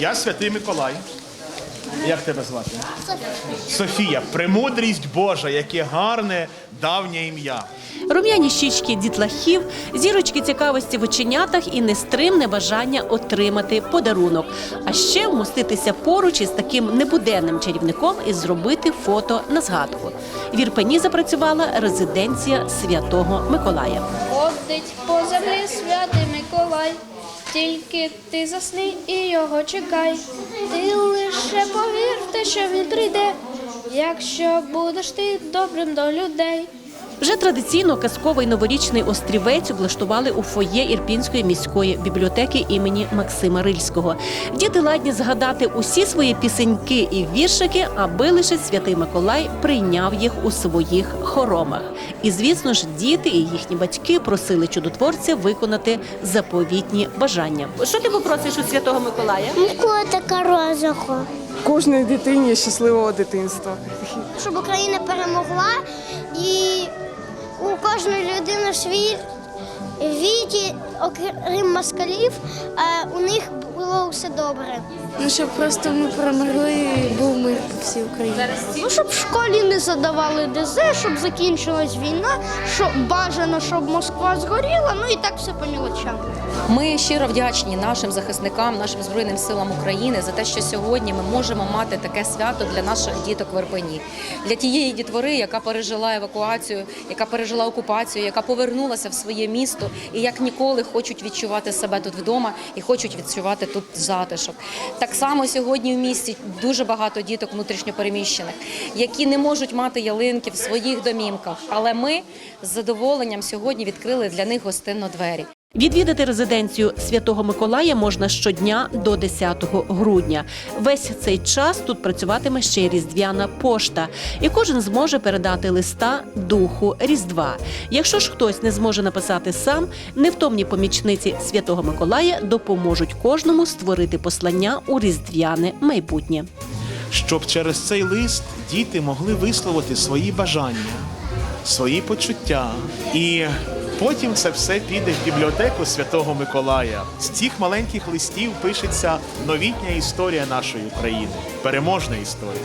Я святий Миколай. Як тебе звати? Софія. Премудрість Божа, яке гарне давнє ім'я. Рум'яні щічки дітлахів, зірочки цікавості в оченятах і нестримне бажання отримати подарунок. А ще вмоститися поруч із таким небуденним чарівником і зробити фото на згадку. В Ірпені запрацювала резиденція Святого Миколая. Ходить по землі святий Миколай, тільки ти засни і його чекай. Ти лише повір в те, що він прийде, якщо будеш ти добрим до людей. Вже традиційно казковий новорічний острівець облаштували у фоє Ірпінської міської бібліотеки імені Максима Рильського. Діти ладні згадати усі свої пісеньки і віршики, аби лише святий Миколай прийняв їх у своїх хоромах. І звісно ж, діти і їхні батьки просили чудотворця виконати заповітні бажання. Що ти попросиш у святого Миколая? Котика розаху. Кожній дитині щасливого дитинства. Щоб Україна перемогла і у кожної людини свій віті, окрім москалів, а у них добре. Ну, щоб просто ми перемогли і був мир по всій Україні. Ну, щоб в школі не задавали ДЗ, щоб закінчилась війна, щоб бажано, щоб Москва згоріла, ну і так все по мілочам. Ми щиро вдячні нашим захисникам, нашим збройним силам України за те, що сьогодні ми можемо мати таке свято для наших діток в Ірпені. для тієї дітвори, яка пережила евакуацію, яка пережила окупацію, яка повернулася в своє місто і як ніколи хочуть відчувати себе тут вдома і хочуть відчувати тут затишок. Так само сьогодні в місті дуже багато діток внутрішньопереміщених, які не можуть мати ялинки в своїх домівках. Але ми з задоволенням сьогодні відкрили для них гостинно двері. Відвідати резиденцію Святого Миколая можна щодня до 10 грудня. Весь цей час тут працюватиме ще й різдвяна пошта, і кожен зможе передати листа духу Різдва. Якщо ж хтось не зможе написати сам, невтомні помічниці Святого Миколая допоможуть кожному створити послання у різдвяне майбутнє. щоб через цей лист діти могли висловити свої бажання, свої почуття. І потім це все піде в бібліотеку Святого Миколая. З цих маленьких листів пишеться новітня історія нашої України, переможна історія.